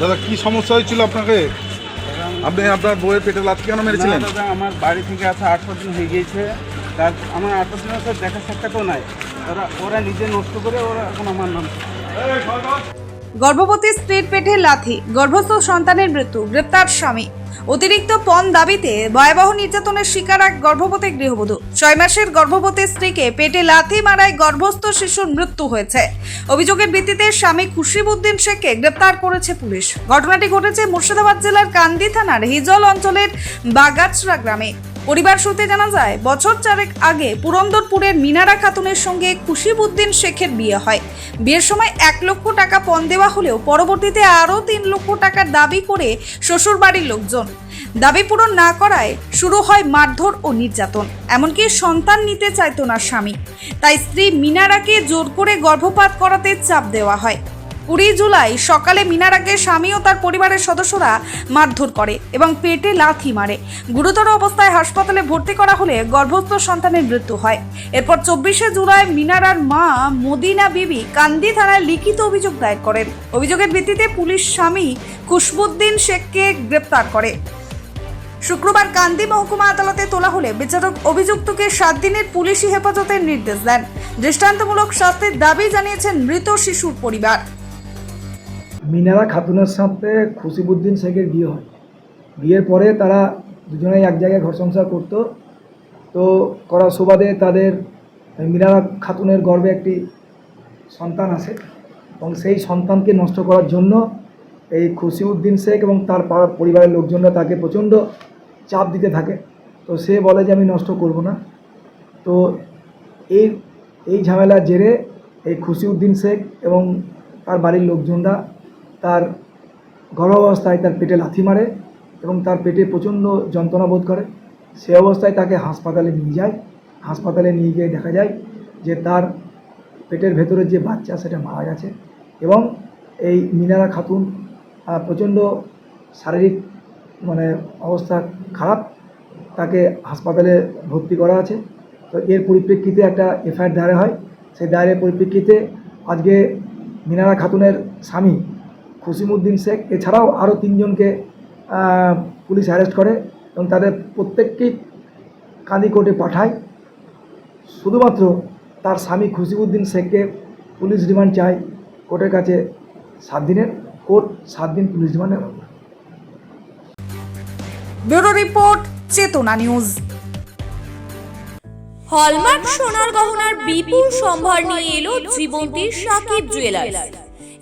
দাদা কি সমস্যা হয়েছিল আপনাকে? আপনি আপনার বইয়ের পেটে লাথ কেন মেরেছিলেন? দাদা আমার বাড়ি থেকে আসা আট দিন হয়ে গিয়েছে। তার আমার আট দিনের সাথে দেখা সাক্ষাৎও নাই। ওরা ওরা নিজে নষ্ট করে ওরা এখন আমার নাম গর্ভবতী স্ত্রীর পেটে লাথি গর্ভস্থ সন্তানের মৃত্যু গ্রেপ্তার স্বামী। অতিরিক্ত পণ দাবিতে ভয়াবহ নির্যাতনের শিকার এক গর্ভবতী গৃহবধূ। ছয় মাসের গর্ভবতী স্ত্রীকে পেটে লাথি মারায় গর্ভস্থ শিশুর মৃত্যু হয়েছে। অভিযোগের ভিত্তিতে স্বামী খুশিবুদ্দিন শেখকে গ্রেপ্তার করেছে পুলিশ। ঘটনাটি ঘটেছে মুর্শিদাবাদ জেলার কান্দি থানার হিজল অঞ্চলের বাগাছড়া গ্রামে। পরিবার সূত্রে জানা যায়, বছর চারেক আগে পুরন্দরপুরের মিনারা খাতুনের সঙ্গে খুশিবুদ্দিন শেখের বিয়ে হয়। বিয়ের সময় এক লক্ষ টাকা পণ দেওয়া হলেও পরবর্তীতে আরও তিন লক্ষ টাকার দাবি করে শ্বশুর বাড়ির লোকজন। দাবি পূরণ না করায় শুরু হয় মারধর ও নির্যাতন, এমনকি সন্তান নিতে চাইতো না স্বামী। তাই স্ত্রী মিনারাকে জোর করে গর্ভপাত করাতে চাপ দেওয়া হয়। কুড়ি জুলাই সকালে মিনারাকে স্বামী ও তার পরিবারের সদস্যরা মারধর করে এবং পেটে লাথি মারে। গুরুতর অবস্থায় হাসপাতালে ভর্তি করা হলে গর্ভস্থ সন্তানের মৃত্যু হয়। এরপর চব্বিশে জুলাই মিনারার মা মদিনা বিবি কান্দি থানায় লিখিত অভিযোগ দায়ের করেন। অভিযোগের ভিত্তিতে পুলিশ স্বামী খুশবুদ্দিন শেখকে গ্রেপ্তার করে। শুক্রবার কান্দি মহকুমা আদালতে তোলা হলে বিচারক অভিযুক্তকে সাত দিনের পুলিশি হেফাজতের নির্দেশ দেন। দৃষ্টান্তমূলক শাস্তির দাবি জানিয়েছেন মৃত শিশুর পরিবার। মিনারা খাতুনের সাথে খুশিবুদ্দিন শেখের বিয়ে হয়। বিয়ের পরে তারা দুজনেই এক জায়গায় ঘর সংসার করতো। তো করার সুবাদে তাদের মিনারা খাতুনের গর্ভে একটি সন্তান আসে এবং সেই সন্তানকে নষ্ট করার জন্য এই খুশিউদ্দিন শেখ এবং তার পরিবারের লোকজনরা তাকে প্রচণ্ড চাপ দিতে থাকে। তো সে বলে যে, আমি নষ্ট করব না। তো এই এই ঝামেলার জেরে এই খুশিউদ্দিন শেখ এবং তার বাড়ির লোকজনরা তার গর্ভাবস্থায় তার পেটে লাথি মারে এবং তার পেটে প্রচণ্ড যন্ত্রণা বোধ করে। সে অবস্থায় তাকে হাসপাতালে নিয়ে যায়। হাসপাতালে নিয়ে গিয়ে দেখা যায় যে তার পেটের ভেতরে যে বাচ্চা, সেটা মারা গেছে এবং এই মিনারা খাতুন প্রচণ্ড শারীরিক মানে অবস্থা খারাপ, তাকে হাসপাতালে ভর্তি করা আছে। তো এর পরিপ্রেক্ষিতে একটা এফআইআর দায়ের হয়। সেই দায়ের পরিপ্রেক্ষিতে আজকে মিনারা খাতুনের স্বামী খুসিমুদ্দিন শেখ এছাড়াও আরও তিনজনকে পুলিশ অ্যারেস্ট করে এবং তাদের প্রত্যেককেই কাঁদি কোর্টে পাঠায়। শুধুমাত্র তার স্বামী খুশিউদ্দিন শেখকে পুলিশ রিমান্ড চায় কোর্টের কাছে সাত দিনের। কোর্ট সাত দিন পুলিশ রিমান্ডে bureau report Chetana news. Hallmark সোনার গহনার বিপুল সম্ভার নিয়ে এলো জীবন্তীর সাকিব জুয়েলার্স।